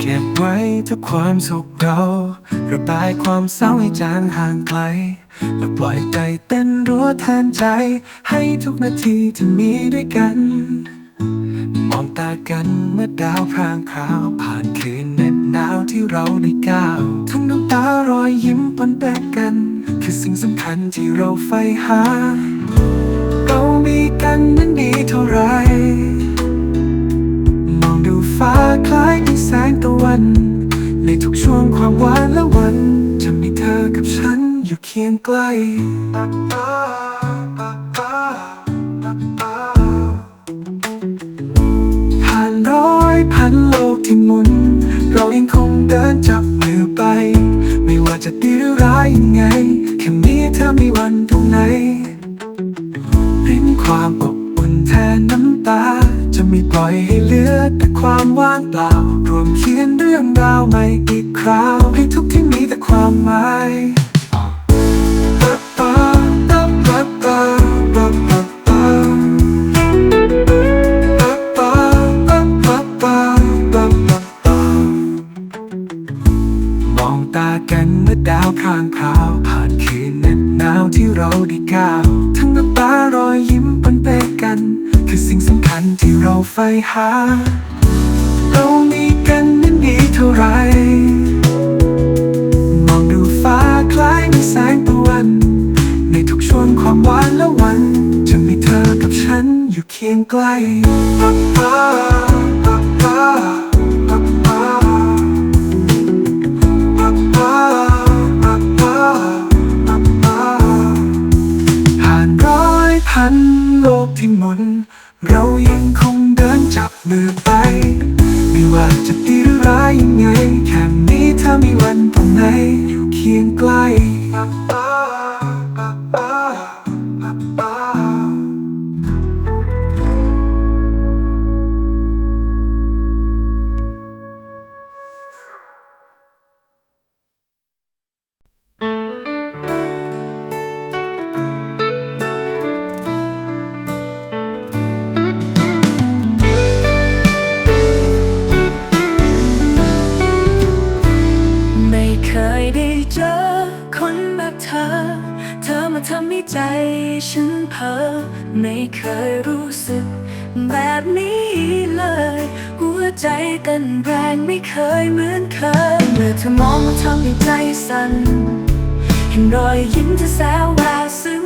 เก็บไว้ทุกความสุขเราระบายความเศร้าให้จางห่างไกล และปล่อยใจเต้นรัวแทนใจ ให้ทุกนาทีที่มีด้วยกัน มองตากันเมื่อดาวพรางพราว ผ่านคืนเหน็บหนาวที่เราได้ก้าว ทั้งน้ำตารอยยิ้มปนแปะกัน คือสิ่งสำคัญที่เราใฝ่หา เรามีกันนั้นดีเท่าไร คล้ายมีแสงตะวัน ในทุกช่วงความหวานและวันจะมีเธอกับฉันอยู่เคียงใกล้ผ่านร้อยพันโลกที่หมุน เรายังคงเดินจับมือไป ไม่ว่าจะดีหรือร้ายยังไง แค่มีเธอมีวันตรงไหนรินความอบอุ่นแทนน้ำตา ไม่ปล่อยให้เหลือแต่ความว่างเปล่า รวมเขียนเรื่องราวใหม่อีกคราวให้ทุกที่มีแต่ความหมาย หา เรามีกันนั้นดีเท่าไร มองดูฟ้าคล้ายมีแสงตะวัน ในทุกช่วงความหวานและวัน จะมีเธอกับฉันอยู่เคียงใกล้ ฉันเพ้อไม่เคยรู้สึก แบบนี้เลย หัวใจเต้นแรงไม่เคยเหมือนเคยเมื่อเธอมองมาทำให้ใจสั่นเห็นรอยยิ้มเธอแซวแววซึ้ง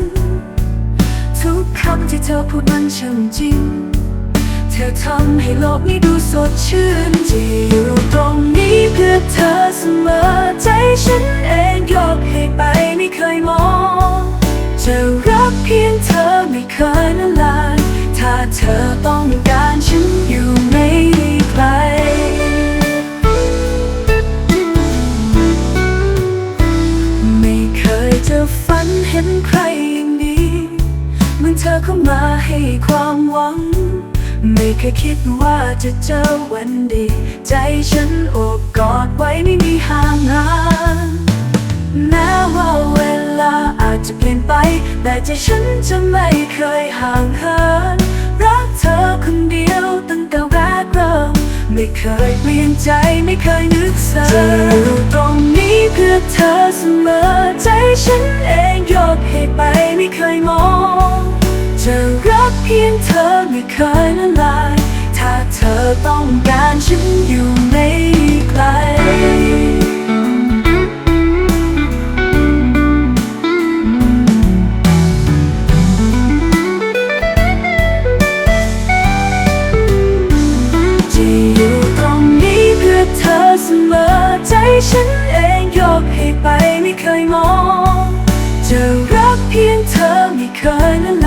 ทุกคำที่เธอพูดมันช่างจริง เธอทำให้โลกนี้ดูสดชื่นที่อยู่ตรงนี้เพื่อเธอเสมอใจฉันเองยกให้ไปไม่เคยมอง จะรักเพียงเธอไม่เคยละลายถ้าเธอต้องการฉันอยู่ไม่ไกลไม่เคยจะฝันเห็นใครอย่างนี้เมื่อเธอเข้ามาให้ความหวัง ไม่เคยคิดว่าจะเจอวันดี ใจฉันโอบกอดไว้ไม่มีห่างหาย ไป แต่ใจฉันจะไม่เคยห่างเหิน รักเธอคนเดียวตั้งแต่แรกเริ่ม ไม่เคยเปลี่ยนใจไม่เคยนึกเสียจะอยู่ตรงนี้เพื่อเธอเสมอ ใจฉันเองยกให้ไปไม่เคยมอง จะรักเพียงเธอไม่เคยละลาย ถ้าเธอต้องการฉันอยู่ไม่ไกล มอใจฉันเองยกให้ไปไม่เคยมอง จะรักเพียงเธอไม่เคยละ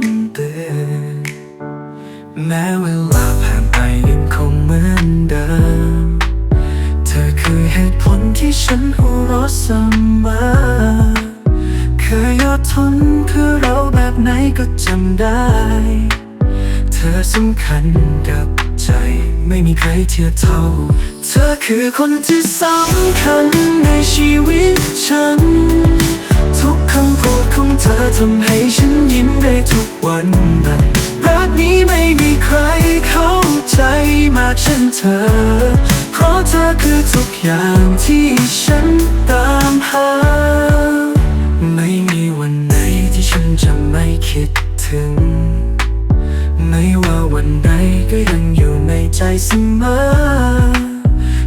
มเตือนแม้เวลาผ่านไปยังคงเหมือนเดิม เธอคือเหตุผลที่ฉันหัวเราะเสมอเคยอดทนเพื่อเราแบบไหนก็จำได้ เธอสำคัญกับใจไม่มีใครเทียบเท่า เธอคือคนที่สำคัญในชีวิตฉัน ทุกคำพูด เธอทำให้ฉันยิ้มได้ทุกวันนั้นรักนี้ไม่มีใครเข้าใจมากเช่นเธอ เพราะเธอคือทุกอย่างที่ฉันตามหา ไม่มีวันไหนที่ฉันจะไม่คิดถึง ไม่ว่าวันใดก็ยังอยู่ในใจเสมอ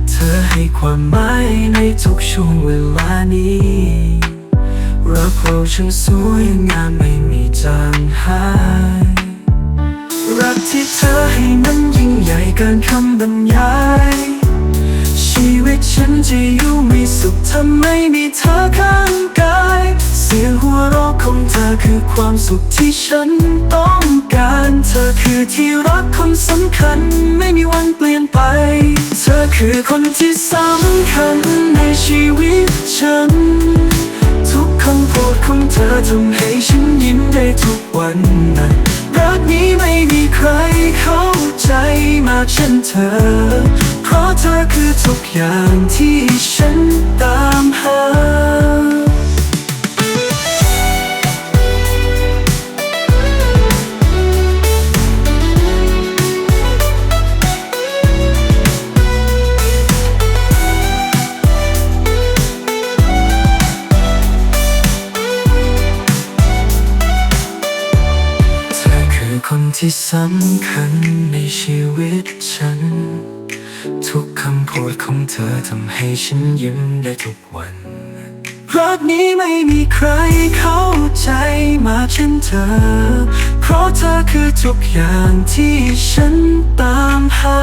เธอให้ความหมายในทุกช่วงเวลานี้ รักเราช่างสวยงามไม่มีจางหาย รักที่เธอให้นั้นยิ่งใหญ่เกินคำบรรยาย ชีวิตฉันจะอยู่ไม่สุขถ้าไม่มีเธอข้างกาย เสียงหัวเราะของเธอคือความสุขที่ฉันต้องการ เธอคือที่รักคนสำคัญไม่มีวันเปลี่ยนไป เธอคือคนที่สำคัญในชีวิตฉันำพูดของเธอทำให้ฉันยิ้มได้ทุกวันนั้นรักนี้ไม่มีใครเข้าใจมากเช่นเธอ เพราะเธอคือทุกอย่างที่ฉันตามหา ที่สำคัญในชีวิตฉัน ทุกคำพูดของเธอทำให้ฉันยิ้มได้ทุกวันรักนี้ไม่มีใครเข้าใจมาเช่นเธอ เพราะเธอคือทุกอย่างที่ฉันตามหา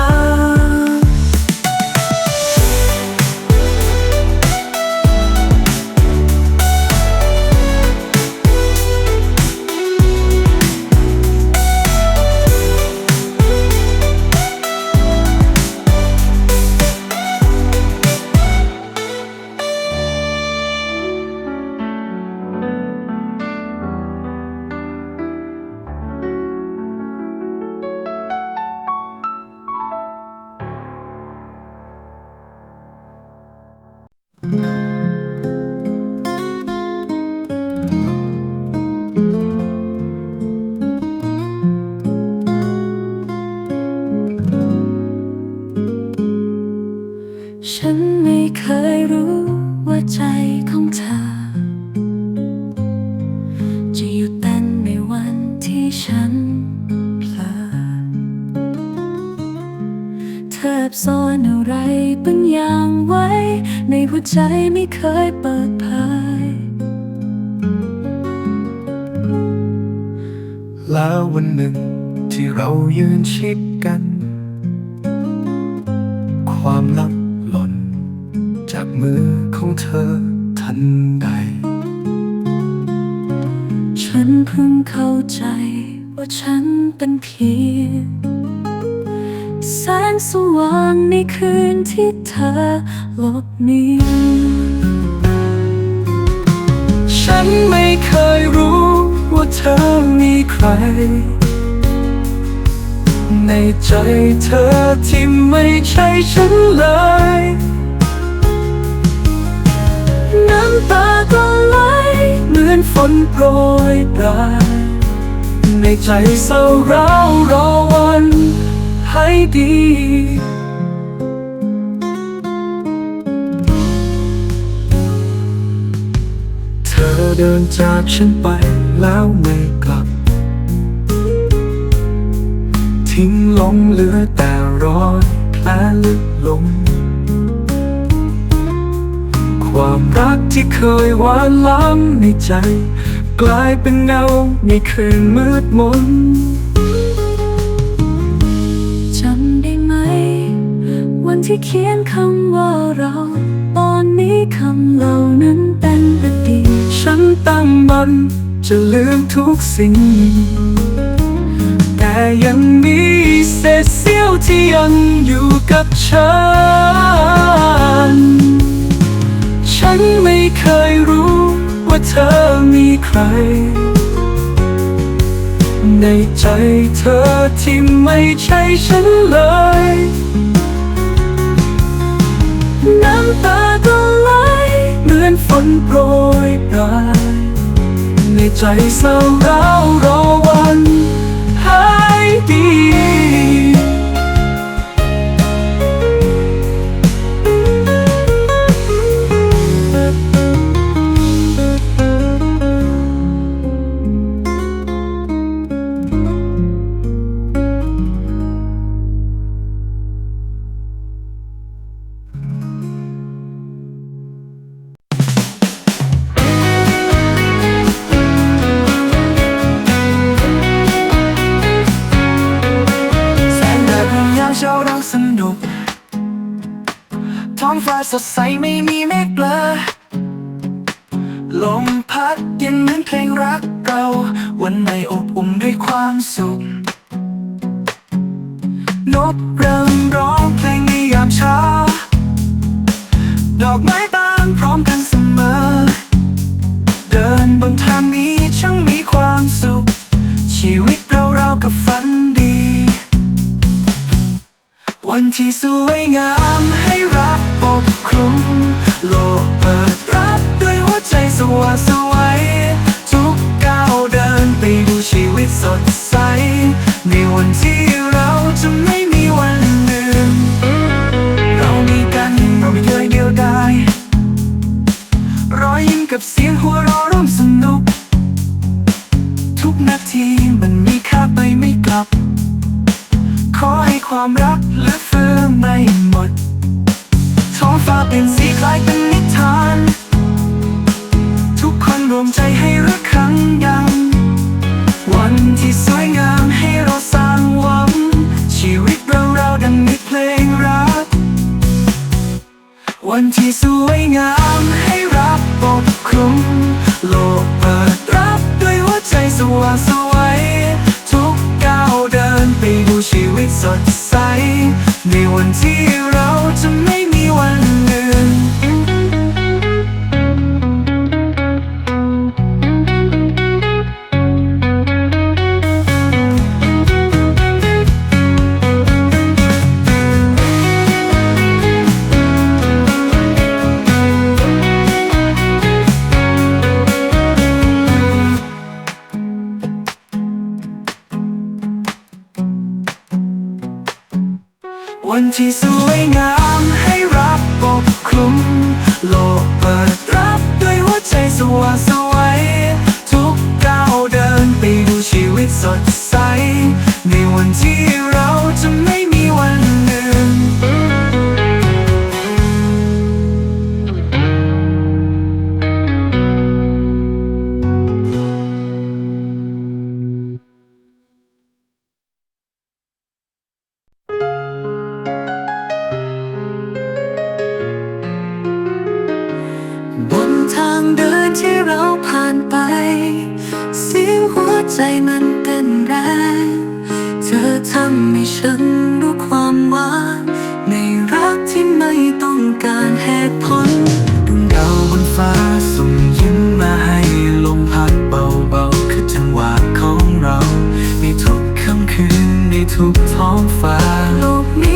เคยเปิดเผยแล้ววันหนึ่งที่เรายืนชิดกัน ความลับหล่น จากมือของเธอทันใด ฉันเพิ่งเข้าใจว่าฉันเป็นเพียงแสงสว่างในคืนที่เธอหลบหนี ฉันไม่เคยรู้ว่าเธอมีใคร ในใจเธอที่ไม่ใช่ฉันเลย น้ำตาก็ไหลเหมือนฝนโปรยปลายในใจเศร้าร้าวรอวันให้ดี อเดินจากฉันไปแล้วไม่กลับ ทิ้งลงเหลือแต่รอยแผลลึกลง ความรักที่เคยหวานล้ำในใจ กลายเป็นเงาในคืนมืดมนจำได้ไหม วันที่เขียนคำว่าเรา ตอนนี้คำเหล่านั้นเป็น ฉันตั้งมันจะลืมทุกสิ่ง แต่ยังมีเศษเสี้ยวที่ยังอยู่กับฉัน ฉันไม่เคยรู้ว่าเธอมีใคร ในใจเธอที่ไม่ใช่ฉันเลย น้ำตาก็ไหล อนฝนโปรยปลายในใจเศร้าร้าวรอวันหายดี มพัดเย็นเหมือนเพลงรักเรา วันในอบอุ่นด้วยความสุข นกเริ่มร้องเพลงในยามเช้า ดอกไม้บานพร้อมกันเสมอ เดินบนทางนี้ช่างมีความสุข ชีวิตเราเรากับฝันดี วันที่สวยงามให้รักปกคลุมโลกเปิดรับด้วยหัวใจสว่างสวับ ขอให้ความรักเหลือเฟือไม่หมด ท้องฟ้าเป็นสีคล้ายเป็นนิทาน ทุกคนรวมใจให้รักครั้งยัง วันที่สวยงามให้เราสร้างหวัง ชีวิตเราเราดังมีเพลงรัก วันที่สวยงามให้รับปกคลุมโลกเปิดรับด้วยหัวใจสว่างสว สดใส ในวันที่ ที่สวยงามให้รับปกคลุม โลกเปิดรับด้วยหัวใจสว่างสวยทุกก้าวเดินไปดูชีวิตสดำให้ฉันรู้ความหวานในรักที่ไม่ต้องการเหตุผลดวงดาวบนฟ้าส่งยิ้มมาให้ลมพัดเบาๆคือจังหวะของเรา ในทุกค่ำคืนในทุกท้องฟ้าโลกนี้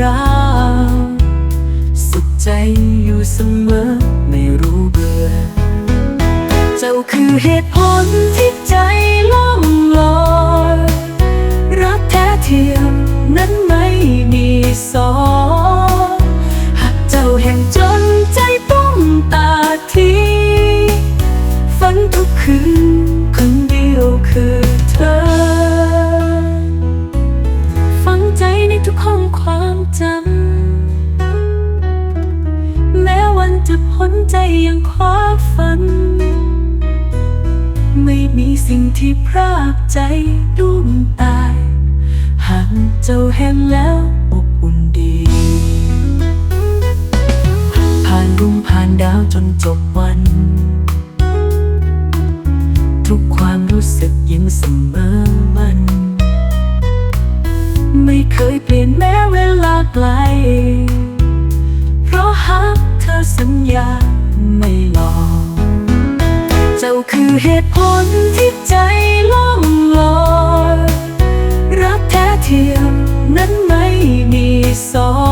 ราว สุขใจอยู่เสมอไม่รู้เบื่อ เจ้าคือเหตุผลที่ใจล่องลอยรักแท้เทียมนั้นไม่มีสอง ไม่มีสิ่งที่พรากใจดวงตาย หากเจ้าแห้งแล้วอบอุ่นดี ผ่านรุ่งผ่านดาวจนจบวัน ทุกความรู้สึกยังเสมอมัน ไม่เคยเปลี่ยนแม้เวลาไกล เพราะหักเธอสัญญา เหตุผลที่ใจล่องลอยรักแท้เทียมนั้นไม่มีสอง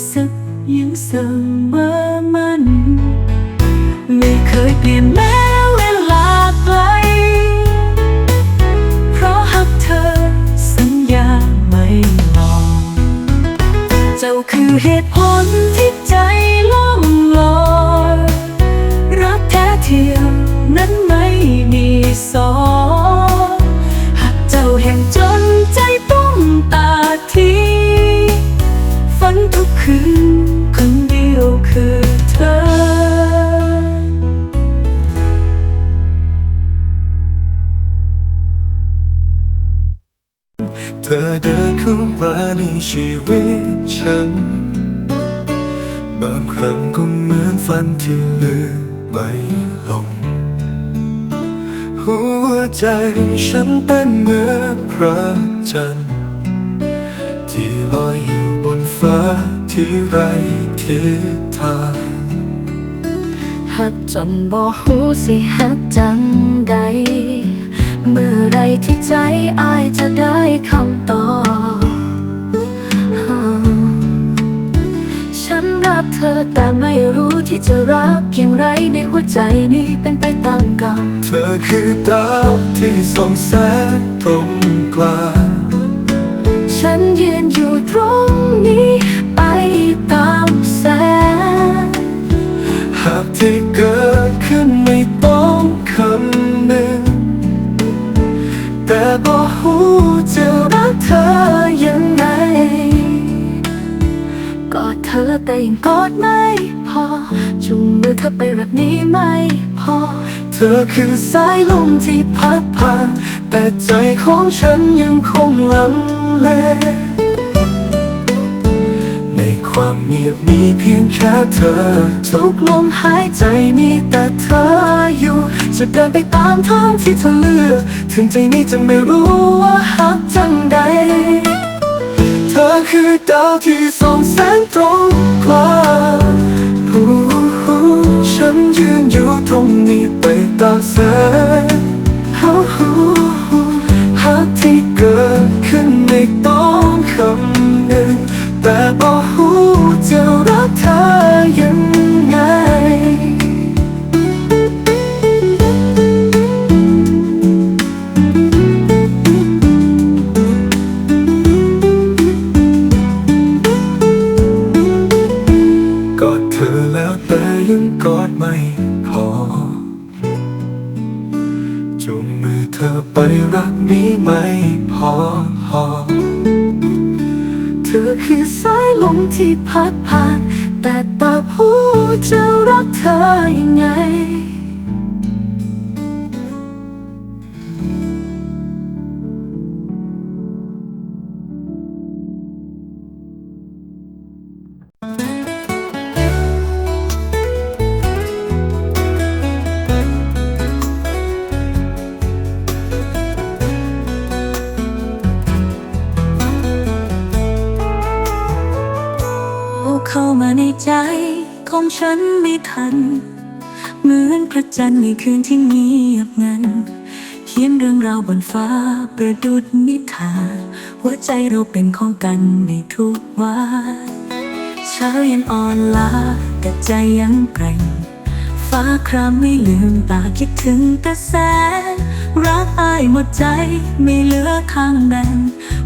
ควา เธอเดินเข้ามาในชีวิตฉัน บางครั้งก็เหมือนฝันที่ลืมไม่ลง หัวใจฉันเป็นเหมือนพระจันทร์ที่ลอยอยู่บนฟ้าที่ไรทิศทางหักจนบ่หูสิหักจังใด เมื่อไรที่ใจอายจะได้คำตอบ ฉันรักเธอแต่ไม่รู้ที่จะรักอย่างไรในหัวใจนี้เป็นไปตามกรรมเธอคือดาวที่ส่องแสงตรงกลางฉันยืนอยู่ตรงนี้ไปตามแสงหากที่เกิดขึ้น แต่ยังกอดไม่พอ จุงมือเธอไปแบบนี้ไม่พอ เธอคือสายลมที่พัดผ่านแต่ใจของฉันยังคงลังเลในความเงียบมีเพียงแค่เธอ ทุกลมหายใจมีแต่เธออยู่ จะเดินไปตามทางที่เธอเลือก ถึงใจนี้จะไม่รู้ว่าหักจังใด เธอคือดาวที่ แสงตรงกลางฉันยืนอยู่ตรงนี้ไปตาแสงหาที่เกิดขึ้นในต้ ใจของฉันไม่ทัน เหมือนพระจันทร์ในคืนที่เงียบงัน เขียนเรื่องราวบนฟ้าประดุดนิทานหัวใจเราเป็นของกันในทุกวันเช้ายังอ่อนล้าแต่ใจยังแกร่ง ฟ้าครามไม่ลืมตาคิดถึงแต่แสงรักอายหมดใจไม่เหลือข้างแบ่ง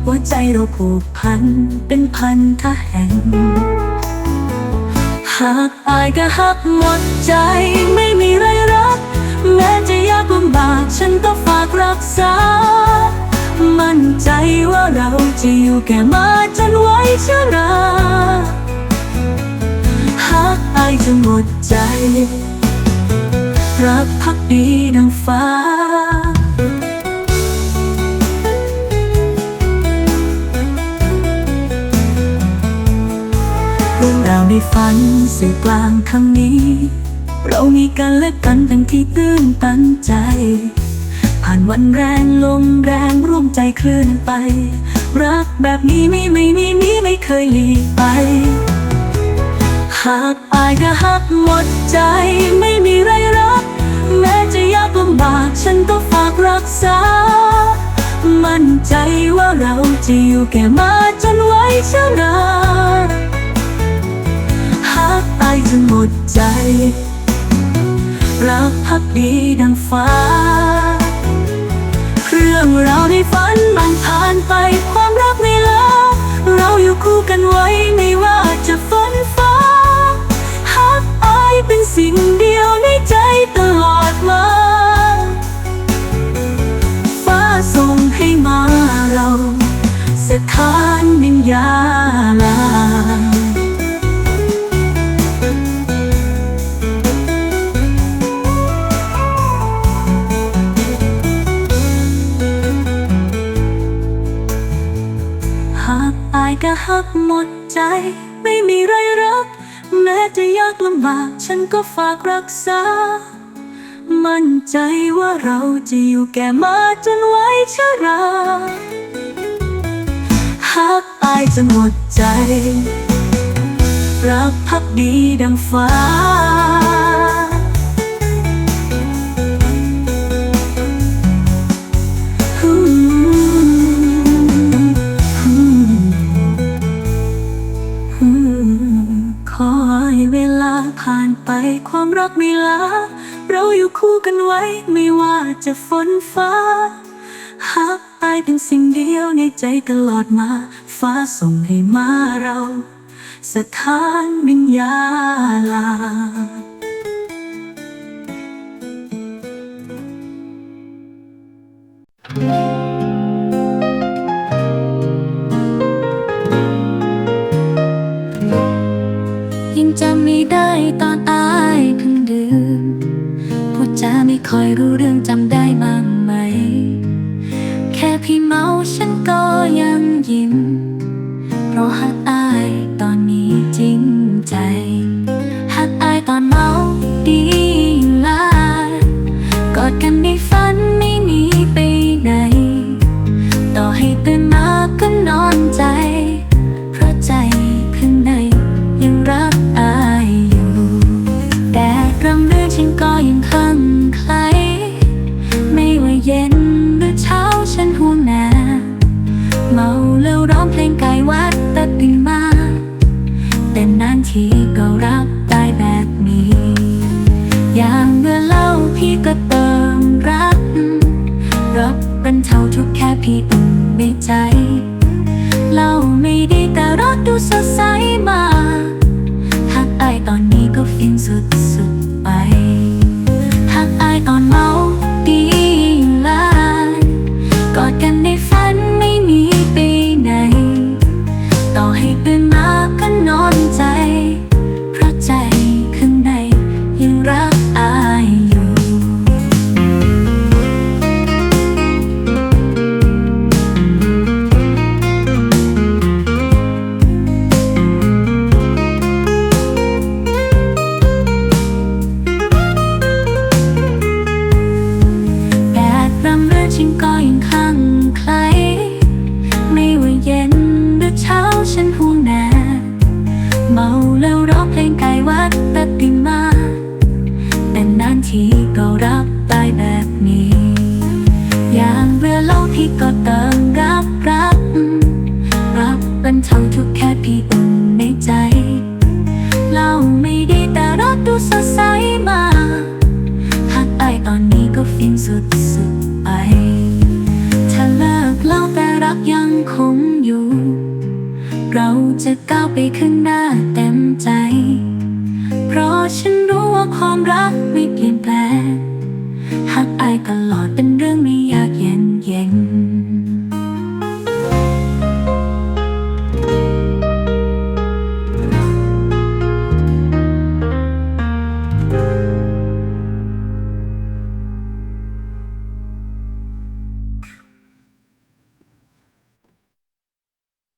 หัวใจเราผูกพันเป็นพันธะแห่ง หากอายก็หักหมดใจไม่มีไรรัก แม้จะยากลำบากฉันก็ฝากรักษา มั่นใจว่าเราจะอยู่แก่มาจนไว้ชราหากอายจะหมดใจ รักพักดีดังฟ้า ในฝันสื่อกลางคำนี้ เรามีกันและกันทั้งที่ตื้นตันใจ ผ่านวันแรงลมแรงร่วมใจเคลื่อนไป รักแบบนี้ไม่ไม่มีนี้ไม่เคยหลีกไป หากอายก็หักหมดใจไม่มีไรรัก แม้จะยากลำบากฉันก็ฝากรักษา มั่นใจว่าเราจะอยู่แก่มาจนไว้ชราหา จนหมดใจ รักพักดีดังฟ้า เรื่องราวในฝันมันผ่านไปความรักไม่ลาเราอยู่คู่กันไว้ไม่ว่าจะฝนฟ้าหากอายเป็นสิ่งเดียวในใจตลอดมาฟ้าส่งให้มาเราสถานวิญญาล หักหมดใจ ไม่มีไรรักแม้จะยากลำบาก ฉันก็ฝากรักษา มั่นใจว่าเราจะอยู่แก่มาจนไว้ชราหากอายจนหมดใจ รักพักดีดังฟ้า ไปความรักไม่ลาเราอยู่คู่กันไว้ไม่ว่าจะฝนฟ้าหากอายเป็นสิ่งเดียวในใจตลอดมา ฟ้าส่งให้มาเรา สถานวิญญาลายัง คอยรู้เรื่องจำได้มั้งไหม แค่พี่เมาฉันก็ยังยิ้ม เพราะหาก รส ที่ก็รักไปแบบนี้ อย่างเรือเล่าที่ก็เติมรับรัก รักเป็นเท่าทุกแค่พี่อุ่นในใจ เราไม่ดีแต่รักดูสดใสมาหักไอตอนนี้ก็ฟินสุดสุดไปถ้าเลิกเล่าแต่รักยังคงอยู่ เราจะก้าวไปข้างหน้าเต็มใจ รักไม่เปลี่ยนแปลงหากอายตลอดเป็นเรื่องไม่ยากเย็นเย็น